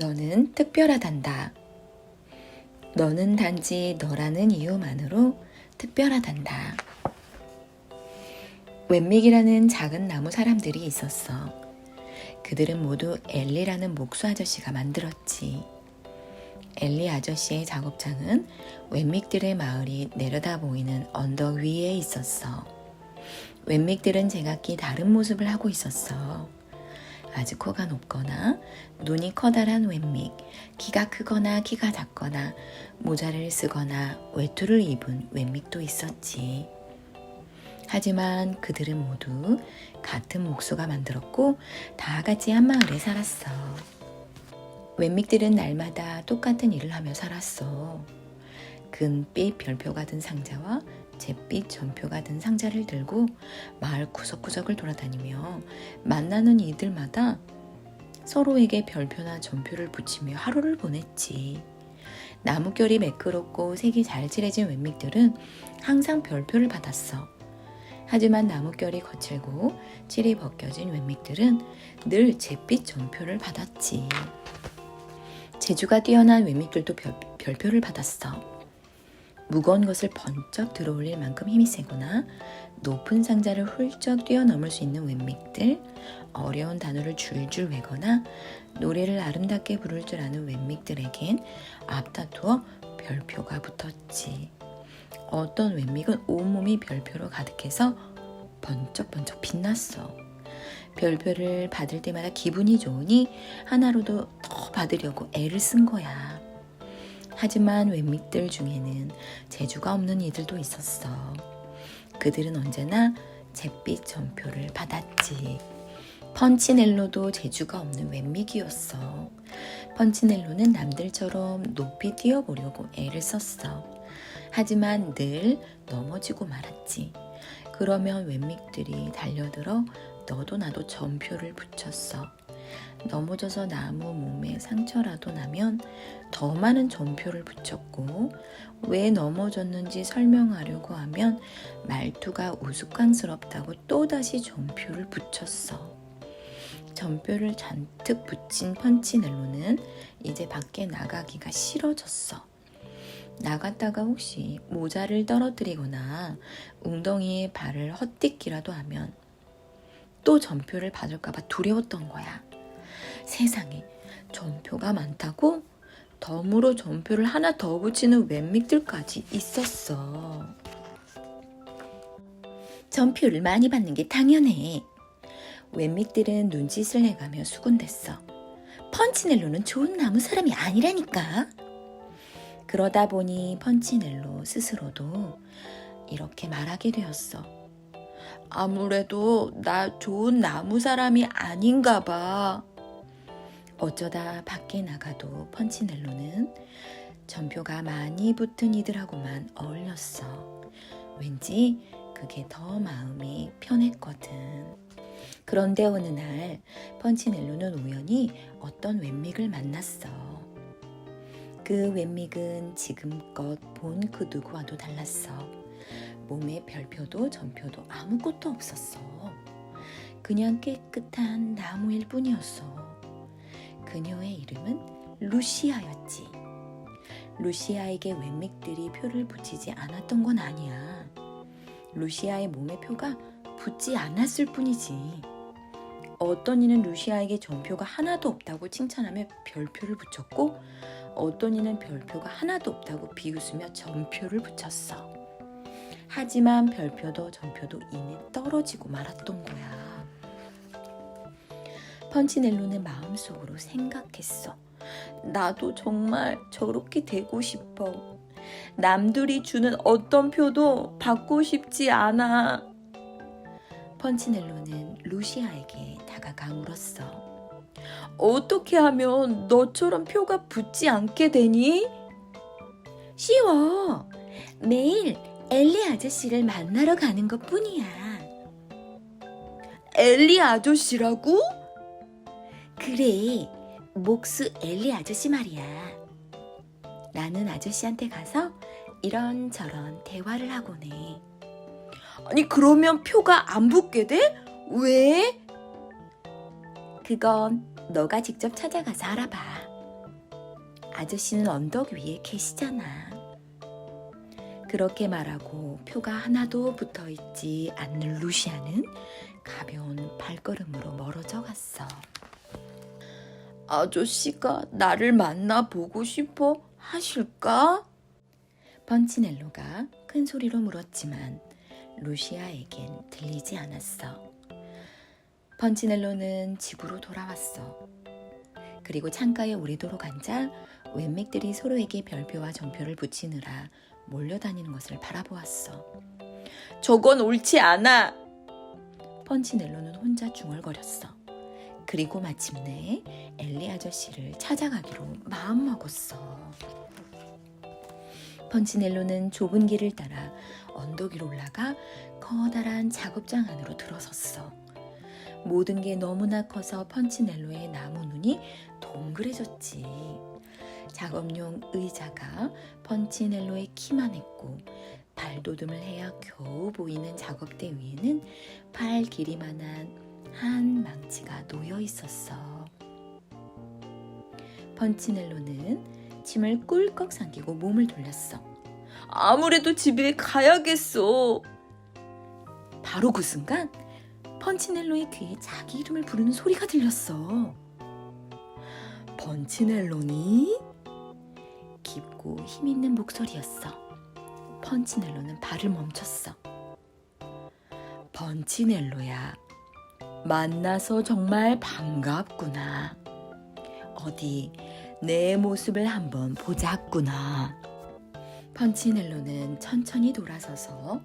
너는 특별하단다. 너는 단지 너라는 이유만으로 특별하단다. 웬믹이라는 작은 나무 사람들이 있었어. 그들은 모두 엘리라는 목수 아저씨가 만들었지. 엘리 아저씨의 작업장은 웬믹들의 마을이 내려다 보이는 언덕 위에 있었어. 웬믹들은 제각기 다른 모습을 하고 있었어. 아주 코가 높거나 눈이 커다란 웬믹, 키가 크거나 키가 작거나 모자를 쓰거나 외투를 입은 웬믹도 있었지. 하지만 그들은 모두 같은 목수가 만들었고 다 같이 한 마을에 살았어. 웬믹들은 날마다 똑같은 일을 하며 살았어. 금빛 별표가 든 상자와 잿빛 전표가 든 상자를 들고 마을 구석구석을 돌아다니며 만나는 이들마다 서로에게 별표나 전표를 붙이며 하루를 보냈지. 나뭇결이 매끄럽고 색이 잘 칠해진 웬믹들은 항상 별표를 받았어. 하지만 나뭇결이 거칠고 칠이 벗겨진 웬믹들은 늘 잿빛 전표를 받았지. 재주가 뛰어난 웬믹들도 별, 별표를 받았어. 무거운 것을 번쩍 들어올릴 만큼 힘이 세거나 높은 상자를 훌쩍 뛰어넘을 수 있는 웬믹들, 어려운 단어를 줄줄 외거나 노래를 아름답게 부를 줄 아는 웬믹들에겐 앞다투어 별표가 붙었지. 어떤 웬믹은 온몸이 별표로 가득해서 번쩍번쩍 빛났어. 별표를 받을 때마다 기분이 좋으니 하나로도 더 받으려고 애를 쓴 거야. 하지만 웬믹들 중에는 재주가 없는 이들도 있었어. 그들은 언제나 잿빛 전표를 받았지. 펀치넬로도 재주가 없는 웬믹이었어. 펀치넬로는 남들처럼 높이 뛰어보려고 애를 썼어. 하지만 늘 넘어지고 말았지. 그러면 웬믹들이 달려들어 너도 나도 전표를 붙였어. 넘어져서 나무 몸에 상처라도 나면 더 많은 전표를 붙였고 왜 넘어졌는지 설명하려고 하면 말투가 우스꽝스럽다고 또다시 전표를 붙였어. 전표를 잔뜩 붙인 펀치넬로는 이제 밖에 나가기가 싫어졌어. 나갔다가 혹시 모자를 떨어뜨리거나 웅덩이에 발을 헛디기라도 하면 또 전표를 받을까봐 두려웠던 거야. 세상에 전표가 많다고 덤으로 전표를 하나 더 붙이는 웬믹들까지 있었어. 전표를 많이 받는 게 당연해. 웬믹들은 눈짓을 해가며 수군댔어. 펀치넬로는 좋은 나무 사람이 아니라니까. 그러다 보니 펀치넬로 스스로도 이렇게 말하게 되었어. 아무래도 나 좋은 나무 사람이 아닌가 봐. 어쩌다 밖에 나가도 펀치넬로는 전표가 많이 붙은 이들하고만 어울렸어. 왠지 그게 더 마음이 편했거든. 그런데 어느 날 펀치넬로는 우연히 어떤 웬믹을 만났어. 그 웬믹은 지금껏 본 그 누구와도 달랐어. 몸에 별표도 전표도 아무것도 없었어. 그냥 깨끗한 나무일 뿐이었어. 그녀의 이름은 루시아였지. 루시아에게 웬믹들이 표를 붙이지 않았던 건 아니야. 루시아의 몸에 표가 붙지 않았을 뿐이지. 어떤 이는 루시아에게 전표가 하나도 없다고 칭찬하며 별표를 붙였고, 어떤 이는 별표가 하나도 없다고 비웃으며 전표를 붙였어. 하지만 별표도 전표도 이미 떨어지고 말았던 거야. 펀치넬로는 마음속으로 생각했어. 나도 정말 저렇게 되고 싶어. 남들이 주는 어떤 표도 받고 싶지 않아. 펀치넬로는 루시아에게 다가가 물었어. 어떻게 하면 너처럼 표가 붙지 않게 되니? 쉬워. 매일 엘리 아저씨를 만나러 가는 것 뿐이야. 엘리 아저씨라고? 그래, 목수 엘리 아저씨 말이야. 나는 아저씨한테 가서 이런저런 대화를 해. 아니, 그러면 표가 안 붙게 돼? 왜? 그건 너가 직접 찾아가서 알아봐. 아저씨는 언덕 위에 계시잖아. 그렇게 말하고 표가 하나도 붙어 있지 않는 루시아는 가벼운 발걸음으로 멀어져 갔어. 아저씨가 나를 만나 보고 싶어 하실까? 펀치넬로가 큰 소리로 물었지만 루시아에겐 들리지 않았어. 펀치넬로는 집으로 돌아왔어. 그리고 창가에 오래도록 앉아 웬맥들이 서로에게 별표와 전표를 붙이느라 몰려다니는 것을 바라보았어. 저건 옳지 않아! 펀치넬로는 혼자 중얼거렸어. 그리고 마침내 엘리 아저씨를 찾아가기로 마음먹었어. 펀치넬로는 좁은 길을 따라 언덕 위로 올라가 커다란 작업장 안으로 들어섰어. 모든 게 너무나 커서 펀치넬로의 나무 눈이 동그래졌지. 작업용 의자가 펀치넬로의 키만 했고 발돋움을 해야 겨우 보이는 작업대 위에는 팔 길이만한 한 망치가 놓여 있었어. 펀치넬로는 침을 꿀꺽 삼키고 몸을 돌렸어. 아무래도 집에 가야겠어. 바로 그 순간 펀치넬로의 귀에 자기 이름을 부르는 소리가 들렸어. 펀치넬로니? 깊고 힘있는 목소리였어. 펀치넬로는 발을 멈췄어. 펀치넬로야. 만나서 정말 반갑구나. 어디 내 모습을 한번 보자꾸나. 펀치넬로는 천천히 돌아서서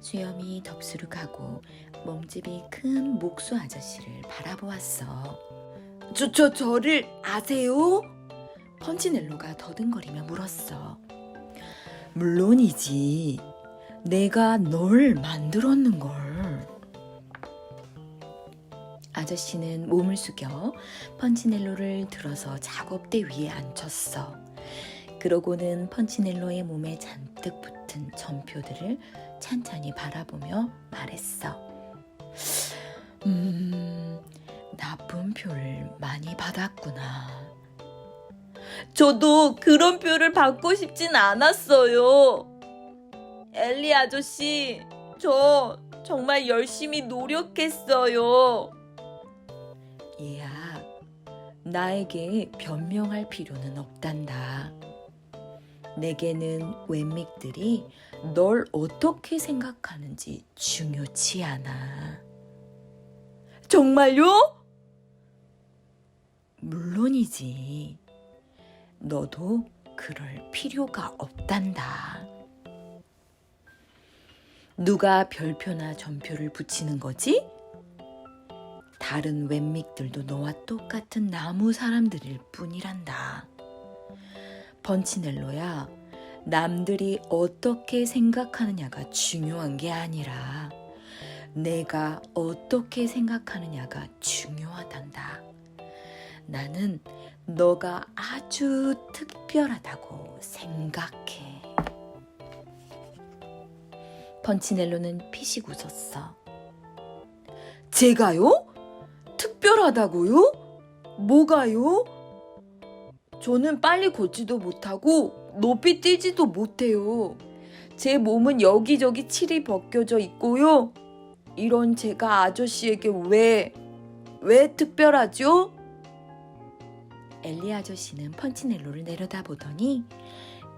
수염이 덥수룩하고 몸집이 큰 목수 아저씨를 바라보았어. 저, 저, 저를 아세요? 펀치넬로가 더듬거리며 물었어. 물론이지. 내가 널 만들었는걸. 아저씨는 몸을 숙여 펀치넬로를 들어서 작업대 위에 앉혔어. 그러고는 펀치넬로의 몸에 잔뜩 붙은 전표들을 찬찬히 바라보며 말했어. 음, 나쁜 표를 많이 받았구나. 저도 그런 표를 받고 싶진 않았어요. 엘리 아저씨, 저 정말 열심히 노력했어요. 얘야, 나에게 변명할 필요는 없단다. 내게는 웬믹들이 널 어떻게 생각하는지 중요치 않아. 정말요? 물론이지. 너도 그럴 필요가 없단다. 누가 별표나 전표를 붙이는 거지? 다른 웬믹들도 너와 똑같은 나무 사람들일 뿐이란다. 번치넬로야, 남들이 어떻게 생각하느냐가 중요한 게 아니라 내가 어떻게 생각하느냐가 중요하단다. 나는 너가 아주 특별하다고 생각해. 번치넬로는 피식 웃었어. 제가요? 특별하다고요? 뭐가요? 저는 빨리 걷지도 못하고 높이 뛰지도 못해요. 제 몸은 여기저기 칠이 벗겨져 있고요. 이런 제가 아저씨에게 왜, 왜 특별하죠? 엘리 아저씨는 펀치넬로를 내려다보더니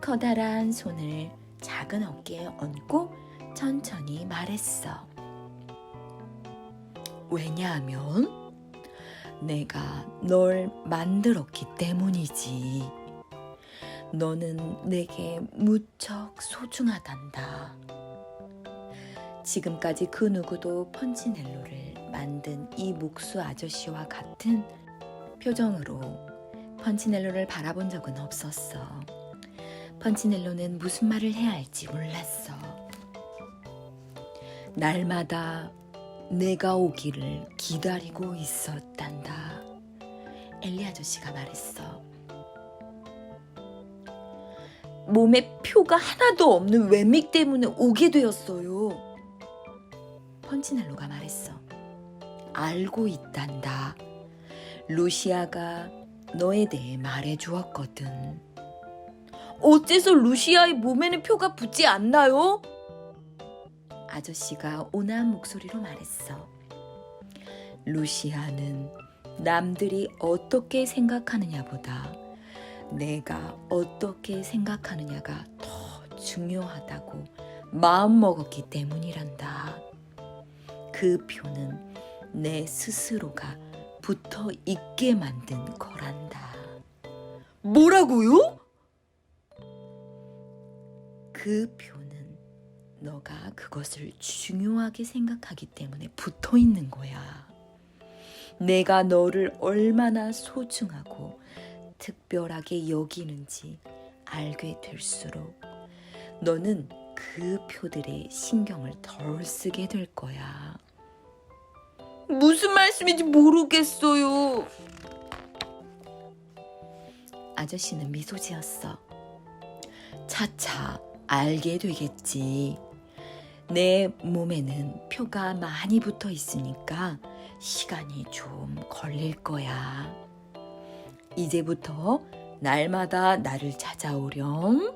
커다란 손을 작은 어깨에 얹고 천천히 말했어. 왜냐하면 내가 널 만들었기 때문이지. 너는 내게 무척 소중하단다. 지금까지 그 누구도 펀치넬로를 만든 이 목수 아저씨와 같은 표정으로 펀치넬로를 바라본 적은 없었어. 펀치넬로는 무슨 말을 해야 할지 몰랐어. 날마다 내가 오기를 기다리고 있었단다. 엘리 아저씨가 말했어. 몸에 표가 하나도 없는 웬믹 때문에 오게 되었어요. 펀치넬로가 말했어. 알고 있단다. 루시아가 너에 대해 말해 주었거든. 어째서 루시아의 몸에는 표가 붙지 않나요? 아저씨가 온화한 목소리로 말했어. 루시아는 남들이 어떻게 생각하느냐보다 내가 어떻게 생각하느냐가 더 중요하다고 마음먹었기 때문이란다. 그 표는 내 스스로가 붙어 있게 만든 거란다. 뭐라고요? 그 표는 너가 그것을 중요하게 생각하기 때문에 붙어 있는 거야. 내가 너를 얼마나 소중하고 특별하게 여기는지 알게 될수록 너는 그 표들의 신경을 덜 쓰게 될 거야. 무슨 말씀인지 모르겠어요. 아저씨는 미소 지었어. 차차 알게 되겠지. 내 몸에는 표가 많이 붙어 있으니까 시간이 좀 걸릴 거야. 이제부터 날마다 나를 찾아오렴.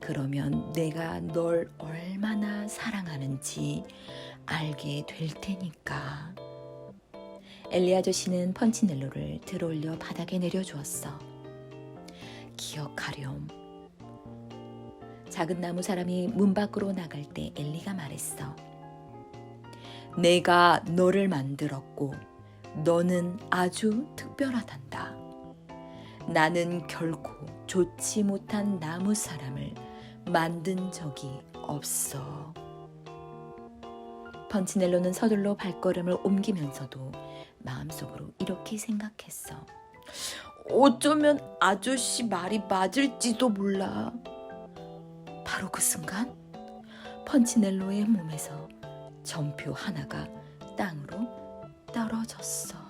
그러면 내가 널 얼마나 사랑하는지 알게 될 테니까. 엘리 아저씨는 펀치넬로를 들어올려 바닥에 내려주었어. 기억하렴. 작은 나무 사람이 문 밖으로 나갈 때 엘리가 말했어. 내가 너를 만들었고 너는 아주 특별하단다. 나는 결코 좋지 못한 나무 사람을 만든 적이 없어. 펀치넬로는 서둘러 발걸음을 옮기면서도 마음속으로 이렇게 생각했어. 어쩌면 아저씨 말이 맞을지도 몰라. 바로 그 순간 펀치넬로의 몸에서 전표 하나가 땅으로 떨어졌어.